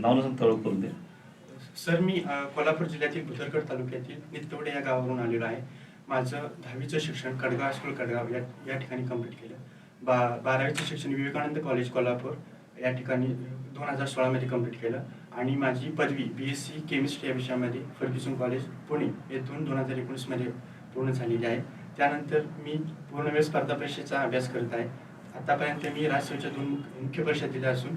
नाव नसेल तळक करून दे सर मी कोल्हापूर जिल्ह्यातील भुदरगड तालुक्यातील नितवडे या गावावरून आलेलो आहे. माझं दहावीचं शिक्षण कडगाव स्कूल कडगाव या या ठिकाणी कंप्लीट केलं. बा बारावीचं शिक्षण विवेकानंद कॉलेज कोल्हापूर या ठिकाणी दोन हजार सोळामध्ये कंप्लीट केलं. आणि माझी पदवी बी एस सी केमिस्ट्री या विषयामध्ये फर्ग्युसन कॉलेज पुणे येथून दोन हजार एकोणीसमध्ये पूर्ण झालेली आहे. त्यानंतर मी पूर्ण वेळ स्पर्धा परीक्षेचा अभ्यास करत आहे. आतापर्यंत मी राजसेवेच्या दोन मुख्य परीक्षा दिल्या असून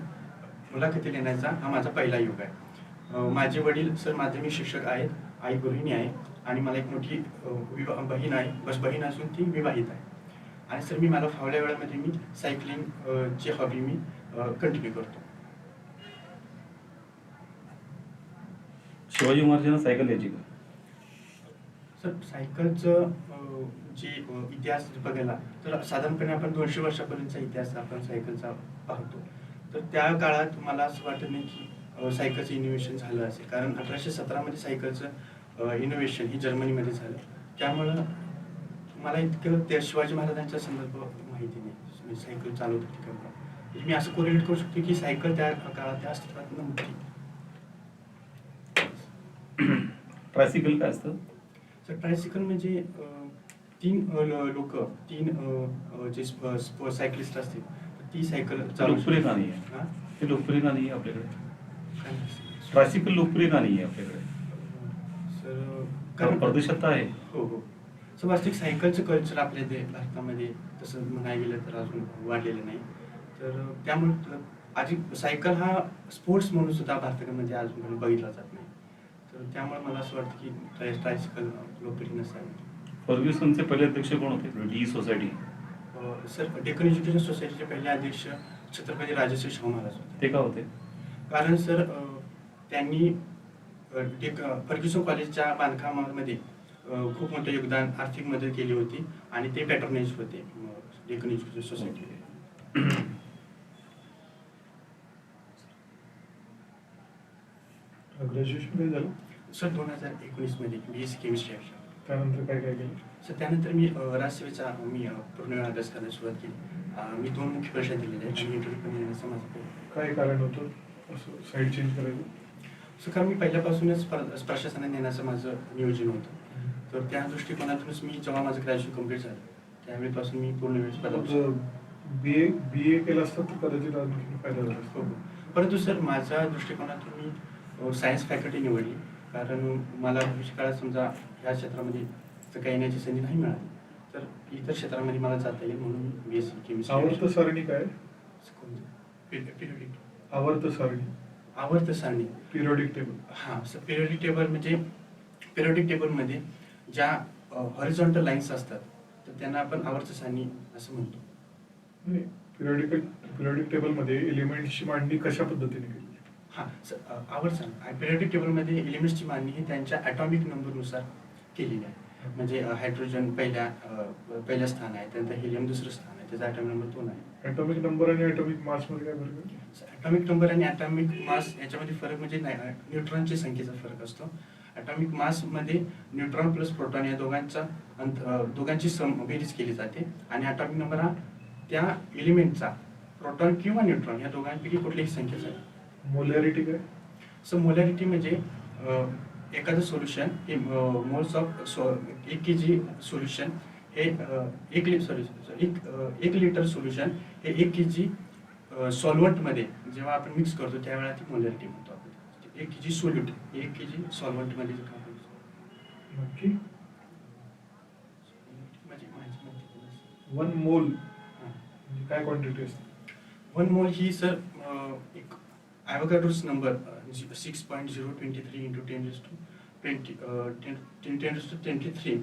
मुलाखती देण्याचा हा माझा पहिला योग आहे. माझे वडील सर माध्यमिक शिक्षक आहेत आई गृहिणी आहे आणि मला एक मोठी विवा बहीण आहे बस बहीण असून ती विवाहित आहे. आणि सर मी मला फावल्या वेळामध्ये मी सायकलिंग ची हॉबी मी कंटिन्यू करतो. शिवाजी महाराजांना सायकल द्यायची का? सर सायकलचं जे इतिहास बघायला तर साधारणपणे आपण दोनशे वर्षापर्यंतचा इतिहास आपण सायकलचा पाहतो. तर त्या काळात मला असं वाटत नाही की सायकलचं इनोव्हेशन झालं असेल. कारण अठराशे सतरामध्ये सायकलचं इनोव्हेशन ही जर्मनीमध्ये झालं. त्यामुळं मला इतकं त्या शिवाजी महाराजांच्या संदर्भ माहिती नाही. सायकल चालवत होती. म्हणजे मी असं कोरिलेट करू शकतो की सायकल त्या काळात त्या अस्तित्वात नव्हती. ट्रायसिकल काय असतं? तर ट्रायसिकल म्हणजे तीन लोक तीन जे सायकलिस्ट असतील ती सायकल चालू लोकप्रिय नाही आहे. हा? ते लोकप्रिय नाही आहे आपल्याकडे. नाही. ट्रायसिकल लोकप्रिय नाही आहे आपल्याकडे. सर कारण परदेशात आहे. हो हो. सर वास्तविक सायकलचं कल्चर आपल्या दे भारतामध्ये तसं म्हणायला गेलं तर अजून वाढलेलं नाही. तर त्यामुळे आधी सायकल हा स्पोर्ट्स म्हणून सुद्धा भारतामध्ये अजून बघितला जात नाही. तर त्यामुळे मला असं वाटतं की ट्राय ट्रायसिकल लोकप्रिय नसावी. फर्ग्युसनचे पहिले अध्यक्ष कोण होते? D society sir Deccan education सोसायटीचे पहिले अध्यक्ष छत्रपती राजश्री शाहू महाराज होते. ते का होते? कारण सर त्यांनी डेक फर्ग्युसन कॉलेजच्या बांधकामामध्ये खूप मोठं योगदान आर्थिक मदत केली होती आणि ते पॅटर्नाइज होते डेक्कन एज्युकेशन सोसायटी ग्रॅज्युएशन काय झालं? सर दोन हजार एकोणीसमध्ये बी एस केमिस्ट्री आहे त्यानंतर काय काय केलं? सर त्यानंतर मी अ, राजसेवेचा मी अ, पूर्ण वेळ अभ्यास करण्यास सुरुवात केली. अ, मी दोन मुख्य परीक्षा दिलेल्या आहेत. आणि इंटरव्ह्यू पण देण्याचा माझा प्रयत्न काय कारण होतं? असं साईड चेंज करायचं? सो कारण मी पहिल्यापासूनच प्रशासनात नेण्याचं माझं नियोजन होतं. तर त्या दृष्टिकोनातूनच मी जेव्हा माझं ग्रॅज्युएशन कंप्लीट झालं त्यावेळीपासून मी पूर्ण वेळ स्पर्धा बी ए बी ए केलं असतं तर कदाचित आणखी फायदा झाला हो, असता. हो. परंतु सर माझ्या दृष्टिकोनातून मी सायन्स फॅकल्टी निवडली. कारण मला भविष्य काळात समजा ह्या क्षेत्रामध्ये जर काही येण्याची संधी नाही मिळाली तर इतर क्षेत्रामध्ये मला जाता येईल म्हणून बी एस सी आवर्त केमिस्ट्री सारणी काय? पिरियडिक आवर्त सारणी. आवर्त सारणी. पिरियडिक टेबल हां सर पिरियडिक टेबल म्हणजे पिरियडिक टेबलमध्ये ज्या हॉरिझॉन्टल लाईन्स असतात तर त्यांना आपण आवर्त सारणी असं म्हणतो. पिरियडिकल पिरियडिक टेबलमध्ये एलिमेंट्सची मांडणी कशा पद्धतीने केली? हां सर आवर्त सारणी पिरियडिक टेबलमध्ये एलिमेंट्सची मांडणी ही त्यांच्या ॲटॉमिक नंबरनुसार केलेली आहे. म्हणजे हायड्रोजन पहिल्या पहिलं स्थान आहे त्यानंतर हिलियम दुसरं स्थान आहे त्याचा ॲटॉमिक नंबर दोन आहे. ॲटॉमिक नंबर आणि ॲटॉमिक मासमध्ये काय फरक ॲटॉमिक नंबर आणि ॲटॉमिक मास याच्यामध्ये फरक म्हणजे न्यूट्रॉनच्या संख्येचा फरक असतो. ॲटॉमिक मासमध्ये न्यूट्रॉन प्लस प्रोटॉन या दोघांचा अंत दोघांची सम बेरीज केली जाते. आणि ॲटॉमिक नंबर हा त्या एलिमेंटचा प्रोटॉन किंवा न्यूट्रॉन या दोघांपैकी कुठलीही संख्येचा आहे मोलॅरिटी काय? सो मोलॅरिटी म्हणजे एखादं सोल्युशन हे मोल्स ऑफ एक के जी सोल्युशन हे एक लि सॉरी एक एक लिटर सोल्युशन हे एक के जी सॉल्वंटमध्ये जेव्हा आपण मिक्स करतो त्यावेळेला ती मोलॅरिटी म्हणतो आपण. एक के जी सोल्यूट एक के जी सॉल्वंटमध्ये नक्की. म्हणजे वन मोल हां. म्हणजे काय क्वांटिटी असते? वन मोल ही सर एक Avogadro's number six point zero twenty three to ten to twenty ten ten to twenty three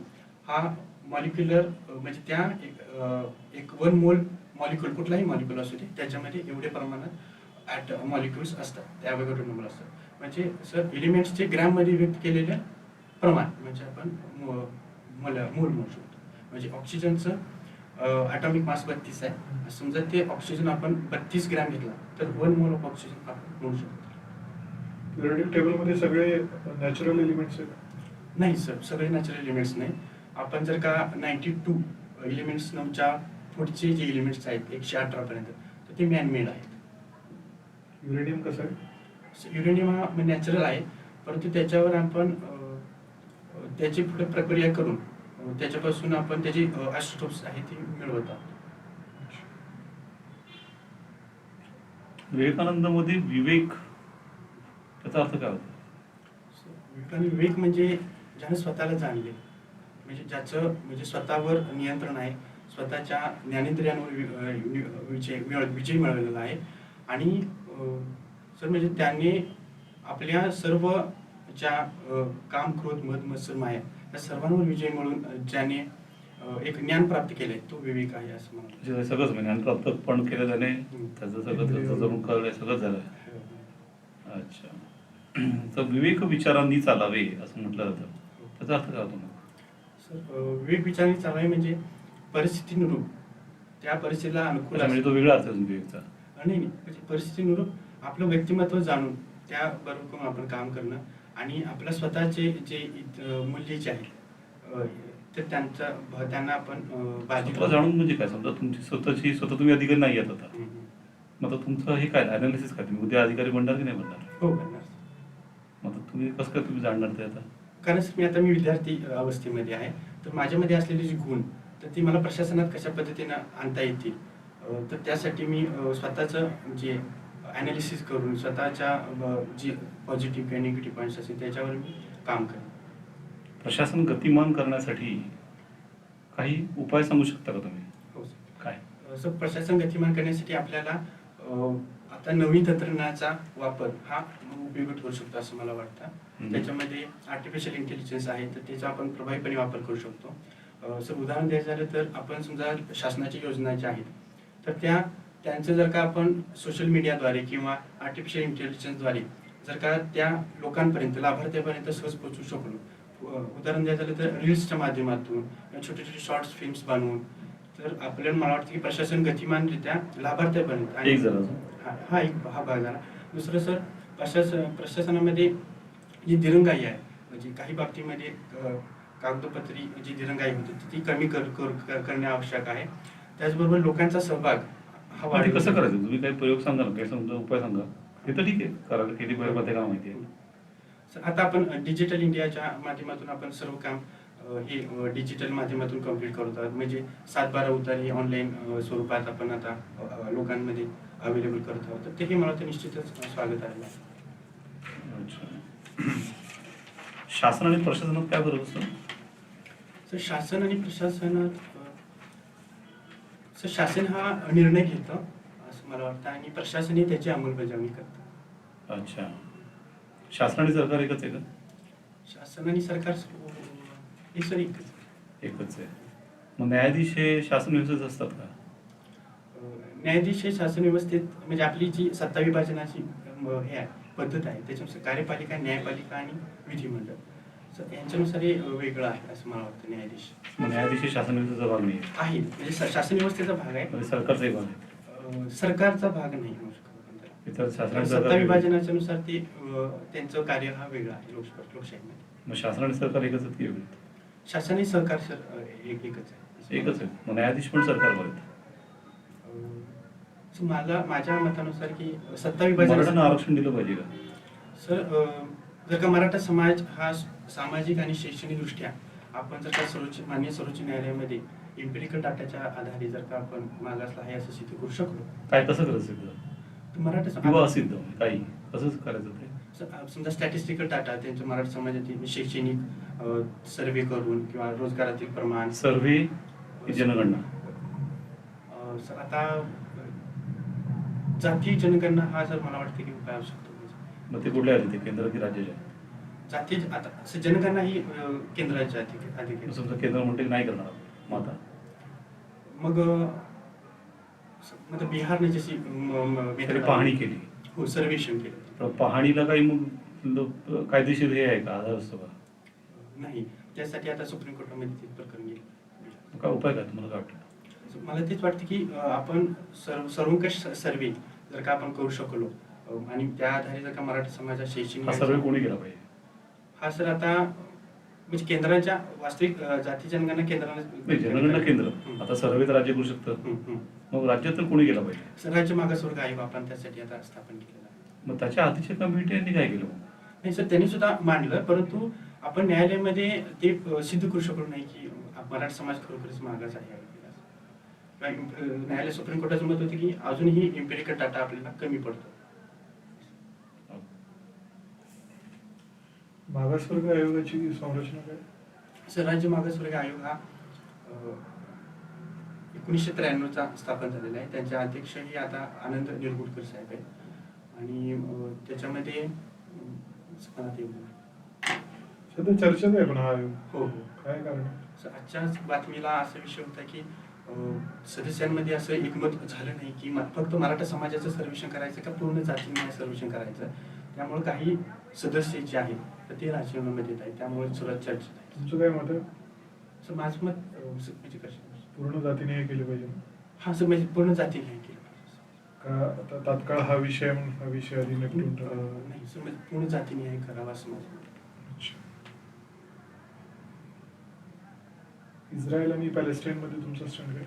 हा मॉलिक्युलर uh, म्हणजे त्या uh, एक एक वन मोल मॉलिक्युल कुठलाही मॉलिक्युल असू दे त्याच्यामध्ये एवढे प्रमाणात ॲट मॉलिक्युल्स असतात. त्या ॲव्होगॅड्रो नंबर असतात. म्हणजे सर एलिमेंट्सचे ग्रॅममध्ये व्यक्त केलेले प्रमाण म्हणजे आपण मो- मोल म्हणू शकतो. म्हणजे ऑक्सिजनचं ॲटॉमिक मास बत्तीस आहे. समजा ते ऑक्सिजन आपण बत्तीस ग्रॅम घेतला तर वन मोल ऑफ ऑक्सिजन आपण म्हणू शकतो. पिरियडिक टेबलमध्ये सगळे नॅचरल एलिमेंट्स आहेत. नाही सर सगळे नॅचरल एलिमेंट्स नाही. आपण जर का नाईन्टी टू एलिमेंट्स नमच्या पुढचे जे एलिमेंट्स आहेत एकशे अठरापर्यंत तर ते मॅनमेड आहेत. युरेनियम कसं आहे? युरेनियम हा नॅचरल आहे परंतु त्याच्यावर आपण त्याची पुढे प्रक्रिया करून त्याच्यापासून आपण त्याची आयसोटोप्स आहे ती मिळवत. आहोत विवेकानंदमध्ये विवेक त्याचा अर्थ काय होतो? विवेक म्हणजे ज्याने स्वतःला जाणले. म्हणजे ज्याचं म्हणजे स्वतःवर नियंत्रण आहे. स्वतःच्या ज्ञानेंद्रियांवर विजय मिळ- विजय मिळवलेला आहे. आणि सर म्हणजे त्याने आपल्या सर्व ज्या काम क्रोध मध मत्सर माया या सर्वांवर विजय अ, ज्याने एक ज्ञान प्राप्त केलंय तो विवेक आहे असं. म्हणजे सगळंच म्हणजे आणि प्राप्त पण केलं त्याने. त्याचं सगळं कळलंय सगळंच झालं अच्छा. तर विवेक विचारांनी चालावे असं म्हटलं जातं. त्याचा अर्थ काय होतो सर विवेक विचारणी चालू आहे म्हणजे परिस्थितीनुरूप. त्या परिस्थितीला अनुकूल म्हणजे तो वेगळा अर्थ विवेकचा. नाही. म्हणजे परिस्थितीनुरूप आपलं व्यक्तिमत्व जाणून त्या बरोबर आपण काम करणं आणि आपल्या स्वतःचे जे मूल्य जे आहेत अं, ते त्यांचा त्यांना आपण बाजूला जाणून म्हणजे काय? समजा तुमची स्वतःची स्वतः तुम्ही अधिकारी नाही आहेत आता. मग तुमचं हे काय? अनालिसिस काय? तुम्ही उद्या अधिकारी बनणार की नाही बनणार? हो करणार मग तुम्ही कसं काय तुम्ही जाणणार ते आता? कारण मी आता मी विद्यार्थी अवस्थेमध्ये आहे. तर माझ्यामध्ये असलेली जी गुण तर ती मला प्रशासनात कशा पद्धतीनं आणता येतील? तर त्यासाठी मी स्वतःचं जे ॲनालिसिस करून स्वतःच्या जी पॉझिटिव्ह किंवा निगेटिव्ह पॉईंट्स असतील त्याच्यावर मी काम करेन. प्रशासन गतिमान करण्यासाठी काही उपाय सांगू शकता का तुम्ही? हो सर. काय? असं प्रशासन गतिमान करण्यासाठी आपल्याला अ, आता नवीन तंत्रज्ञानाचा वापर हा उपयोगी ठरू शकतो असं मला वाटतं. हम्म. त्याच्यामध्ये आर्टिफिशियल इंटेलिजन्स आहे तर त्याचा आपण प्रभावीपणे वापर करू शकतो. अ, सर उदाहरण द्यायचं झालं तर आपण समजा शासनाच्या योजना ज्या आहेत तर त्या त्यांचं जर का आपण सोशल मीडियाद्वारे किंवा आर्टिफिशियल इंटेलिजन्सद्वारे जर का त्या लोकांपर्यंत लाभार्थ्यापर्यंत सहज पोहोचू शकलो. उदाहरण द्यायचं झालं तर रील्सच्या माध्यमातून छोटे छोटे शॉर्ट्स फिल्म्स बनवून तर आपल्याला मला वाटतं की प्रशासन गतिमानरित्या लाभार्थ्यापर्यंत आणि- एक जरा अजून. हा हा एक हा भाग झाला. दुसरं सर प्रशासन प्रशासनामध्ये जी दिरंगाई आहे म्हणजे काही बाबतीमध्ये कागदोपत्री जी दिरंगाई होती ती- ती कमी कर, कर, कर- करणे आवश्यक आहे. त्याचबरोबर लोकांचा सहभाग हा मग ते कसं करायचं? तुम्ही काही प्रयोग सांगा ना काही समजा उपाय सांगा. हे तर ठीक आहे करायला किती प्रयोग होते का माहिती आहे. सर, आता आपण डिजिटल इंडियाच्या माध्यमातून आपण सर्व काम हे डिजिटल माध्यमातून कंप्लीट करत आहोत. म्हणजे सात बारा उतार हे ऑनलाईन स्वरूपात आपण आता लोकांमध्ये अवेलेबल करत आहोत. तर तेही मला वाटतं निश्चितच स्वागत आहे. शासन आणि प्रशासनात काय असतो सर शासन आणि प्रशासनात सर शासन हा निर्णय घेतं असं मला वाटतं. आणि प्रशासन हे त्याची अंमलबजावणी करतं. अच्छा. शासन आणि सरकार एकच आहे का? शासन आणि सरकार स- हे सर एकच एकच आहे. मग न्यायाधीश हे शासन व्यवस्थेत असतात का? अ, न्यायाधीश हे शासन व्यवस्थेत म्हणजे आपली जी सत्ता विभाजनाची अ, हे आहे पद्धत आहे त्याच्यानुसार कार्यपालिका न्यायपालिका आणि विधिमंडळ. सर यांच्यानुसार हे वेगळं आहे असं मला वाटतं न्यायाधीश. न्यायाधीश शासन व्यवस्थेचा भाग नाही आहे. म्हणजे स- शासन व्यवस्थेचा भाग आहे. म्हणजे सरकारचा एक भाग आहे. अ, सरकारचा भाग नाही म्हणू शकत आपण त्याला. इतर शासन आणि सत्ता सरकार विभाजनाच्या नुसार ते अ, त्यांचं कार्य हा वेगळा आहे लोकसभा लोकशाहीमध्ये. मग शासन आणि सरकार एकच आहेत की वेगळे आहेत? शासन आणि सरकार सर अ, एक एकच आहे. एकच आहे. मग न्यायाधीश पण सरकारवर आहेत. अ, सर, मला माझ्या मतानुसार की सत्ता मराठ्यांना विभाजन आरक्षण दिलं पाहिजे का? सर अ, जर का मराठा समाज हा सामाजिक आणि शैक्षणिक दृष्ट्या आपण जर का सर्वोच्च मान्य सर्वोच्च न्यायालयामध्ये इम्पेरिकल डाटाच्या आधारे जर का आपण मागासला आहे असं सिद्ध करू शकलो. काय कसं करायचं सिद्ध? मराठा सम- किंवा असिद्ध काही कसंच करायचं ते? समजा स्टॅटिस्टिकल डाटा त्यांच्या मराठा समाजातील शैक्षणिक सर्वे करून किंवा रोजगारातील प्रमाण सर्वे जनगणना. सर आता जाती जनगणना हा सर मला वाटतं की उपाय असू शकतो मग ते कुठले आले ते केंद्र की राज्याच्या जाती आता असं जनगणना ही केंद्राच्या अधिक समजा केंद्र म्हणते नाही करणार. मग आता? मग मतलब बिहारने जशी पाहणी. केली. हो सर्वेक्षण केलं. पाहणीला काही मग कायदेशीर हे आहे का आधार असतो का? नाही त्यासाठी आता सुप्रीम कोर्टामध्ये ते प्रकरण गेलं. मग काय उपाय काय तुम्हाला काय वाटतं? मला तेच वाटतं की आपण सर्व सर्वंकष सर्वे जर का आपण करू शकलो आणि त्या आधारे जर का मराठा समाजात शैक्षणिक सर्वे कोणी केला पाहिजे? हा सर आता म्हणजे केंद्राच्या वास्तविक जाती जनगणना केंद्राने जनगणना केंद्र. आता सर्वे राज्य करू शकतं. मग राज्यात तर कोणी केला पाहिजे? सर राज्य मागासवर्ग आयोग आपण त्यासाठी आता स्थापन केलेला आहे. मग त्याच्या आधीच्या कमिटीने काय केलं? नाही सर त्यांनी सुद्धा मांडलं परंतु आपण न्यायालयामध्ये ते सिद्ध करू शकलो नाही की मराठा समाज खरोखरच मागास आहे न्यायालय सुप्रीम कोर्टाचं मत होतं की अजूनही इम्पेरिकल डाटा आपल्याला कमी पडतो. मागासवर्ग आयोगाची संरचना काय? सर राज्य मागासवर्ग आयोग हा एकोणीसशे त्र्याण्णवचा स्थापन झालेला आहे. त्यांचे अध्यक्षही आता आनंद निरगुडकर साहेब आहेत. आणि त्याच्यामध्ये सध्या चर्चेत आहे पण हा आयोग. हो हो. काय कारण? आजच्याच बातमीला असा विषय होता की सदस्यांमध्ये असं एकमत झालं नाही की फक्त मराठा समाजाचं सर्वेक्षण करायचं का पूर्ण जातींमध्ये सर्वेक्षण करायचं? त्यामुळे काही सदस्य जे आहेत तर ते राजीनाम्यात येत आहेत. त्यामुळे सुरुवात चर्चेत आहे. तुमचं काय मत आहे? सर माझं मत अं, सर, म्हणजे कसं पूर्ण जातीने हे केले पाहिजे हा सर म्हणजे पूर्ण जाती नाही केलं का आता तात्काळ हा विषय म्हणून हा विषय आधी निपटून. अं, नाही सर म्हणजे पूर्ण जातीने हे करावं असं माझं मत आहे. अच्छा. इस्रायल आणि पॅलेस्टाईनमध्ये तुमचा स्टँड काय?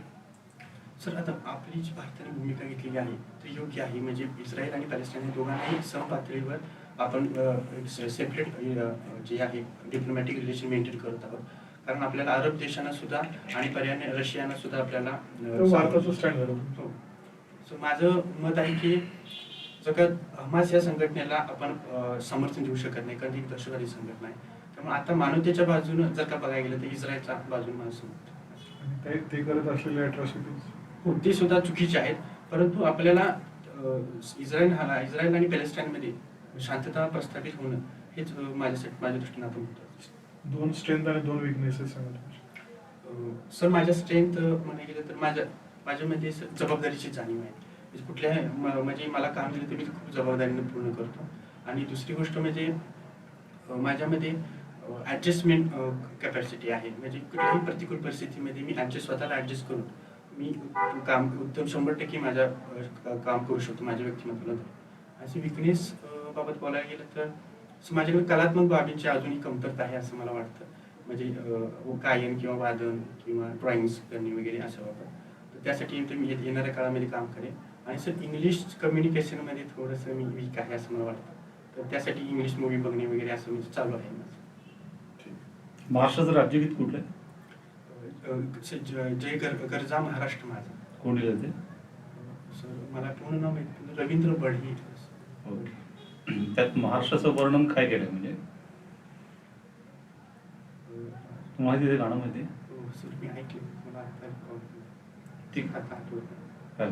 सर आता आपली जी भारताने भूमिका घेतलेली आहे ती योग्य आहे? म्हणजे इस्रायल आणि पॅलेस्टाईन या दोघांनाही समपातळीवर आपण सेपरेट जे आहे डिप्लोमॅटिक रिलेशन मेंटेन करत आहोत. कारण आपल्याला अरब देशांना सुद्धा आणि पर्यायाने रशियाना सुद्धा आपल्याला तुमचा. हो. सो माझं मत आहे की जगात हमास या संघटनेला आपण समर्थन देऊ शकत नाही. कारण एक दहशतवादी संघटना आहे. त्यामुळे आता मानवतेच्या बाजूनं जर का बघायला गेलं तर इस्रायलच्या बाजून माझं समर्थन. ते करत असलेले अट्रॉसिटीज ते सुद्धा चुकीचे आहेत. परंतु आपल्याला इस्रायल हा इस्रायल आणि पॅलेस्टाईनमध्ये शांतता प्रस्थापित होणं हेच माझ्यासाठी माझ्या दृष्टीने आपण होतं दोन स्ट्रेंथ आणि दोन विकनेसेस सर माझ्या स्ट्रेंथ म्हणायला गेलं तर माझ्या माझ्यामध्ये जबाबदारीची जाणीव आहे. म्हणजे कुठल्या म- म्हणजे मला काम दिलं तर मी खूप जबाबदारीने पूर्ण करतो. आणि दुसरी गोष्ट म्हणजे माझ्यामध्ये ॲडजस्टमेंट कॅपॅसिटी आहे. म्हणजे कुठल्याही प्रतिकूल परिस्थितीमध्ये मी ॲडजस्ट स्वतःला ॲडजस्ट करून मी काम उत्तम शंभर टक्के माझ्या काम करू शकतो माझ्या व्यक्तिमत्वाला अशी विकनेस बाबत बोलायला गेलं तर माझ्याकडे कलात्मक बाबींची अजूनही कमतरता आहे असं मला वाटतं. म्हणजे गायन किंवा वादन किंवा ड्रॉइंग्स करणे वगैरे असं बाबत तर त्यासाठी ते मी येणाऱ्या काळामध्ये काम करेन. आणि सर इंग्लिश कम्युनिकेशनमध्ये थोडंसं मी वीक आहे असं मला वाटतं. तर त्यासाठी इंग्लिश मूवी बघणे वगैरे असं म्हणजे चालू आहे. माझं महाराष्ट्राचं राज्यगीत कुठलं आहे? जय गर गरजा महाराष्ट्र माझा. कोण लिहिलं ते? सर मला पूर्ण नाव माहिती. रवींद्र बढी. ओके. त्यात महाराष्ट्राचं वर्णन काय केलं म्हणजे? तुम्हाला माहिती आहे ते गाणं माहिती? हो, सर मी ऐकले मला आता ठीक. आता आठवत काय